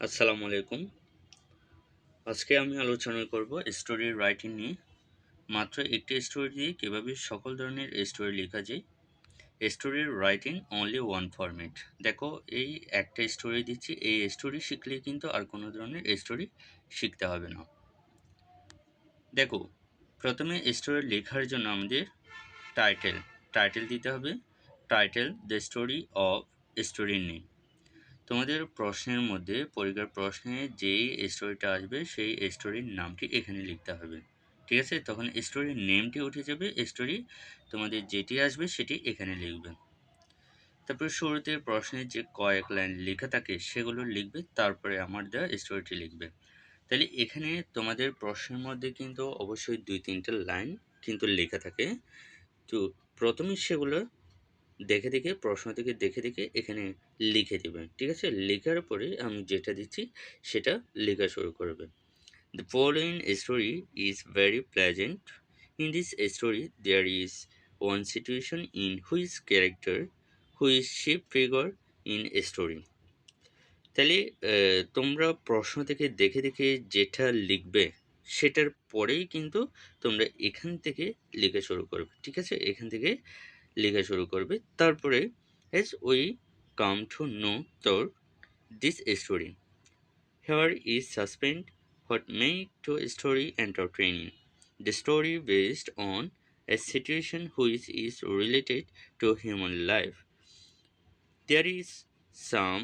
আসসালামু আলাইকুম। আজকে আমি আলোচনা করব স্টোরি রাইটিং নিয়ে। মাত্র একটি স্টোরি দিয়ে কীভাবে সকল ধরনের স্টোরি লেখা যায়। স্টোরির রাইটিং অনলি ওয়ান ফরম্যাট দেখো, এই একটা স্টোরি দিচ্ছি, এই স্টোরি শিখলে কিন্তু আর কোনো ধরনের স্টোরি শিখতে হবে না। দেখো, প্রথমে স্টোরি লেখার জন্য আমাদের টাইটেল টাইটেল দিতে হবে। টাইটেল দ্য স্টোরি অফ স্টোরির নেম তোমাদের প্রশ্নের মধ্যে, পরীক্ষার প্রশ্নে যেই স্টোরিটা আসবে, সেই স্টোরির নামটি এখানে লিখতে হবে। ঠিক আছে? তখন স্টোরির নেমটি উঠে যাবে স্টোরি তোমাদের যেটি আসবে, সেটি এখানে লিখবে। তারপরে শুরুতে প্রশ্নের যে কয়েক লাইন লেখা থাকে, সেগুলো লিখবে, তারপরে আমার দেওয়া স্টোরিটি লিখবে। তাহলে এখানে তোমাদের প্রশ্নের মধ্যে কিন্তু অবশ্যই দুই তিনটে লাইন কিন্তু লেখা থাকে। তো প্রথমে সেগুলো দেখে দেখে, প্রশ্ন থেকে দেখে দেখে এখানে লিখে দেবেন, ঠিক আছে? লেখার পরে আমি যেটা দিচ্ছি সেটা লেখা শুরু করবে। The following story is very pleasant in this story there is one situation in whose character whose ship figure in story তাহলে তোমরা প্রশ্ন থেকে দেখে দেখে যেটা লিখবে, সেটার পরেই কিন্তু তোমরা এখান থেকে লেখা শুরু করবে, ঠিক আছে? এখান থেকে লেখা শুরু করবে। তারপরে as we come to know through this story here is suspend what make to story training the story based on a situation which is related to human life there is some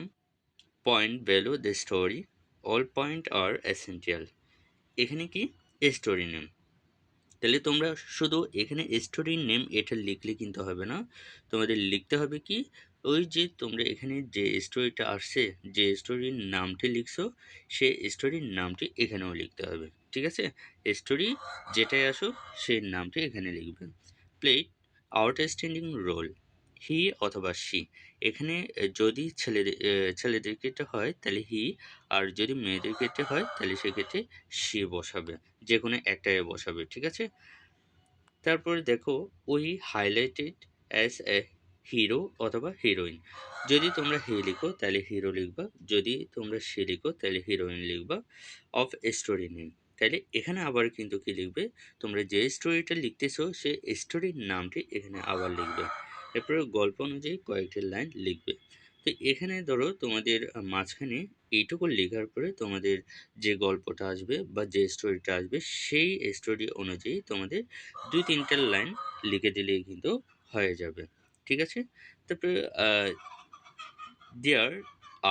point below the story all point are essential এখানে কি? Story name তাহলে তোমরা শুধু এখানে স্টোরির name এটা লিখলে কিন্তু হবে না। তোমাদের লিখতে হবে কি, ওই যে তোমরা এখানে যে স্টোরিটা আসছে, যে স্টোরির নামটি লিখছো, সে স্টোরির নামটি এখানেও লিখতে হবে, ঠিক আছে? স্টোরি যেটাই আসুক সেই নামটি এখানে লিখবে। প্লেট আউটস্ট্যান্ডিং রোল হি অথবা সি এখানে যদি ছেলেদের ছেলেদের ক্ষেত্রে হয়, তাহলে হি আর যদি মেয়েদের ক্ষেত্রে হয়, তাহলে সেক্ষেত্রে সি বসাবে। যে কোনো একটাই বসাবে, ঠিক আছে? তারপরে দেখো ওই হাইলাইটেড অ্যাজ এ হিরো অথবা হিরোইন যদি তোমরা হি লিখো, তাহলে হিরো লিখবা। যদি তোমরা সি লিখো, তাহলে হিরোইন লিখবা। অফ স্টোরি নেম তাহলে এখানে আবার কিন্তু কি লিখবে? তোমরা যে স্টোরিটা লিখতেছো, সে স্টোরির নামটি এখানে আবার লিখবে। এরপরে গল্প অনুযায়ী কয়েকটি লাইন লিখবে। তো এখানে ধরো তোমাদের মাঝখানে এইটুকু লেখার পরে তোমাদের যে গল্পটা আসবে বা যে স্টোরিটা আসবে, সেই স্টোরি অনুযায়ী তোমাদের দুই তিনটা লাইন লিখে দিলেই কিন্তু হয়ে যাবে। ঠিক আছে? তারপরে there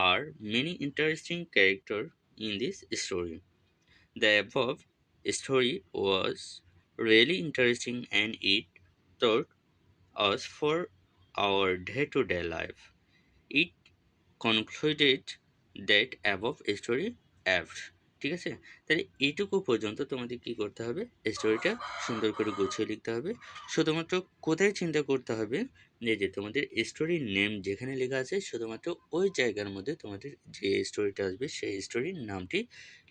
are many interesting character in this story the above story was really interesting and it thought us for our day to day life. It concluded that above story apt ঠিক আছে? তাহলে এইটুকু পর্যন্ত তোমাদের কি করতে হবে? স্টোরিটা সুন্দর করে গুছিয়ে লিখতে হবে। শুধুমাত্র কোথায় চিন্তা করতে হবে? যে তোমাদের স্টোরির নেম যেখানে লেখা আছে, শুধুমাত্র ওই জায়গার মধ্যে তোমাদের যে স্টোরিটা আসবে, সেই স্টোরির নামটি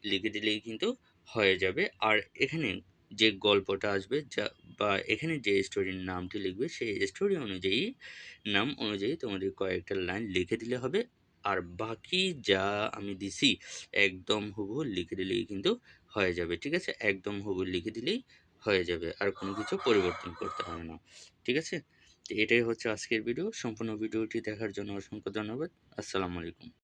লিখে দিলেই কিন্তু হয়ে যাবে। আর এখানে যে গল্পটা আসবে, যা বা এখানে যে স্টোরির নামটি লিখবে, সেই স্টোরি অনুযায়ী, নাম অনুযায়ী তোমাদের কয়েকটা লাইন লিখে দিলে হবে। আর বাকি যা আমি দিছি, একদম হুবহু লিখে দিলেই কিন্তু হয়ে যাবে, ঠিক আছে? একদম হুবহু লিখে দিলেই হয়ে যাবে, আর কোনো কিছু পরিবর্তন করতে হবে না, ঠিক আছে? তো এটাই হচ্ছে আজকের ভিডিও সম্পূর্ণ ভিডিওটি দেখার জন্য অসংখ্য ধন্যবাদ। আসসালামু আলাইকুম।